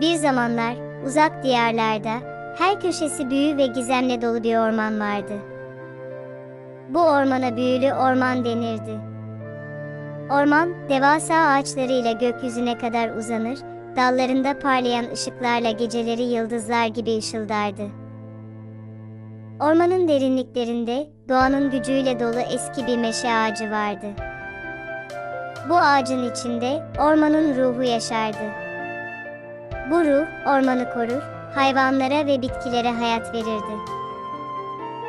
Bir zamanlar uzak diyarlarda her köşesi büyü ve gizemle dolu bir orman vardı. Bu ormana büyülü orman denirdi. Orman devasa ağaçlarıyla gökyüzüne kadar uzanır, dallarında parlayan ışıklarla geceleri yıldızlar gibi ışıldardı. Ormanın derinliklerinde doğanın gücüyle dolu eski bir meşe ağacı vardı. Bu ağacın içinde ormanın ruhu yaşardı. Bu ruh ormanı korur, hayvanlara ve bitkilere hayat verirdi.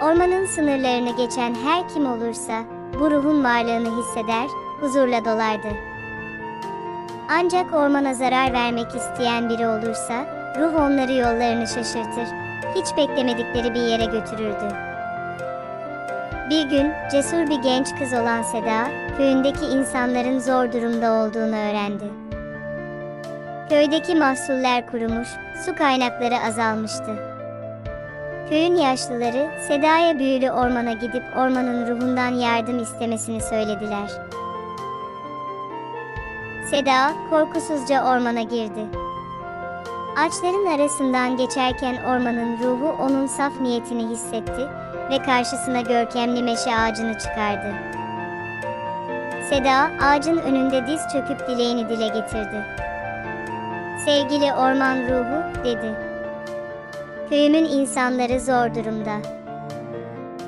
Ormanın sınırlarını geçen her kim olursa bu ruhun varlığını hisseder, huzurla dolardı. Ancak ormana zarar vermek isteyen biri olursa ruh onları yollarını şaşırtır, hiç beklemedikleri bir yere götürürdü. Bir gün cesur bir genç kız olan Seda, köyündeki insanların zor durumda olduğunu öğrendi. Köydeki mahsuller kurumuş, su kaynakları azalmıştı. Köyün yaşlıları Seda'ya büyülü ormana gidip ormanın ruhundan yardım istemesini söylediler. Seda korkusuzca ormana girdi. Ağaçların arasından geçerken ormanın ruhu onun saf niyetini hissetti ve karşısına görkemli meşe ağacını çıkardı. Seda ağacın önünde diz çöküp dileğini dile getirdi. Sevgili orman ruhu, dedi. Köyümün insanları zor durumda.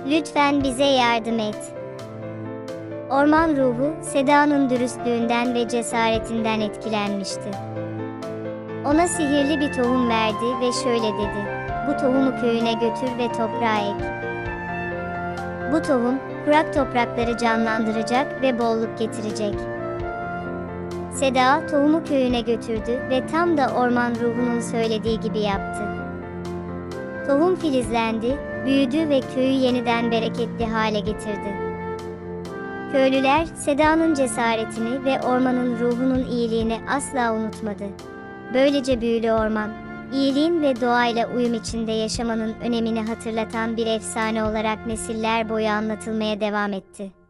Lütfen bize yardım et. Orman ruhu, Seda'nın dürüstlüğünden ve cesaretinden etkilenmişti. Ona sihirli bir tohum verdi ve şöyle dedi. Bu tohumu köyüne götür ve toprağa ek. Bu tohum, kurak toprakları canlandıracak ve bolluk getirecek. Seda tohumu köyüne götürdü ve tam da orman ruhunun söylediği gibi yaptı. Tohum filizlendi, büyüdü ve köyü yeniden bereketli hale getirdi. Köylüler Seda'nın cesaretini ve ormanın ruhunun iyiliğini asla unutmadı. Böylece büyülü orman, iyiliğin ve doğayla uyum içinde yaşamanın önemini hatırlatan bir efsane olarak nesiller boyu anlatılmaya devam etti.